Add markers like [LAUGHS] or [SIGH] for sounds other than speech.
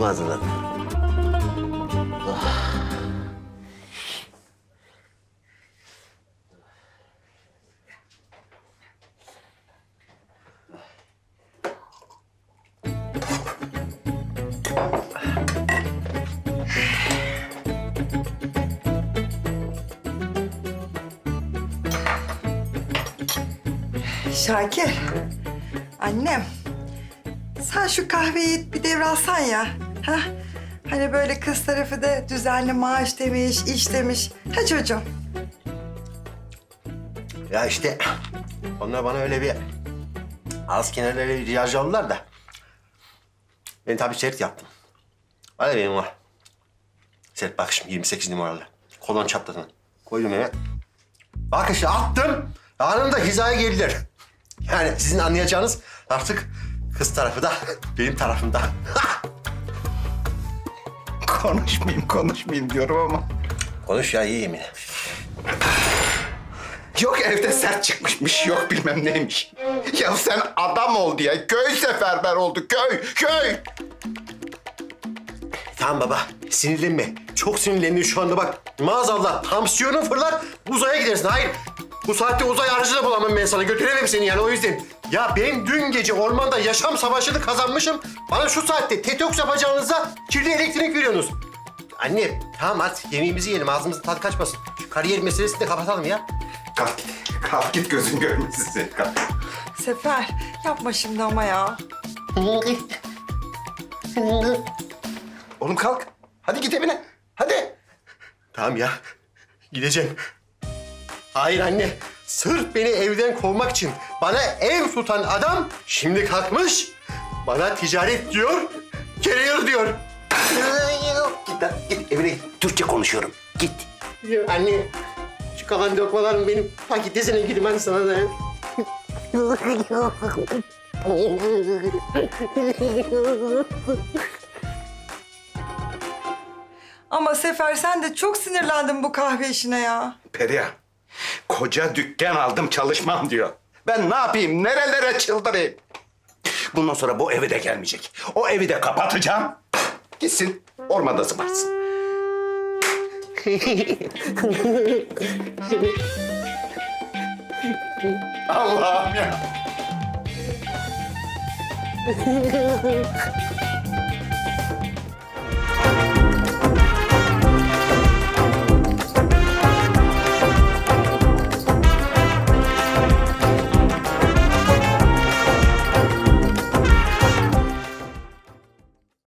Kahvaltımı hazırladım. Şakir, annem. Sen şu kahveyi bir devralsan ya. Ha? Hani böyle kız tarafı da düzenli maaş demiş, iş demiş. Ha çocuğum. Ya işte onlar bana öyle bir az kenarları riyaj aldılar da. Ben tabii sert yaptım. Hadi benim var. Sert bak şimdi 28 numaralı. Kolon çatladın. Koydum eve. Bak işte attım. Anında hizaya geldiler. Yani sizin anlayacağınız artık kız tarafı da benim tarafımda. [LAUGHS] Konuşmayayım, konuşmayayım diyorum ama. Konuş ya iyiyim yine. Yok evde sert çıkmışmış, yok bilmem neymiş. Ya sen adam ol diye köy seferber oldu, köy, köy. Tamam baba sinirlenme. Çok sinirlendin şu anda bak. Maazallah tansiyonun fırlar uzaya gidersin. Hayır bu saatte uzay aracı da bulamam ben sana. Götüremem seni yani o yüzden. Ya ben dün gece ormanda yaşam savaşını kazanmışım. Bana şu saatte detoks yapacağınıza kirli elektrik veriyorsunuz. Anne tamam hadi yemeğimizi yiyelim ağzımızın tadı kaçmasın. Şu kariyer meselesini de kapatalım ya. Kalk git, kalk git gözün görmesin seni, kalk. Sefer, yapma şimdi ama ya. Oğlum kalk, hadi git evine, hadi. Tamam ya. Gideceğim. Hayır anne. Sırf beni evden kovmak için bana ev tutan adam şimdi kalkmış. Bana ticaret diyor, career diyor. Git lan, git evine git. Türkçe konuşuyorum, git. Anne, şu kalan lokmalarımı benim paketesine gideyim ben sana da. Ama Sefer sen de çok sinirlendin bu kahve işine ya. Periha, koca dükkan aldım çalışmam diyor. Ben ne yapayım, nerelere çıldırayım? Bundan sonra bu eve de gelmeyecek. O evi de kapatacağım. Gitsin, ormanda zıbarsın. Allah'ım ya. [LAUGHS]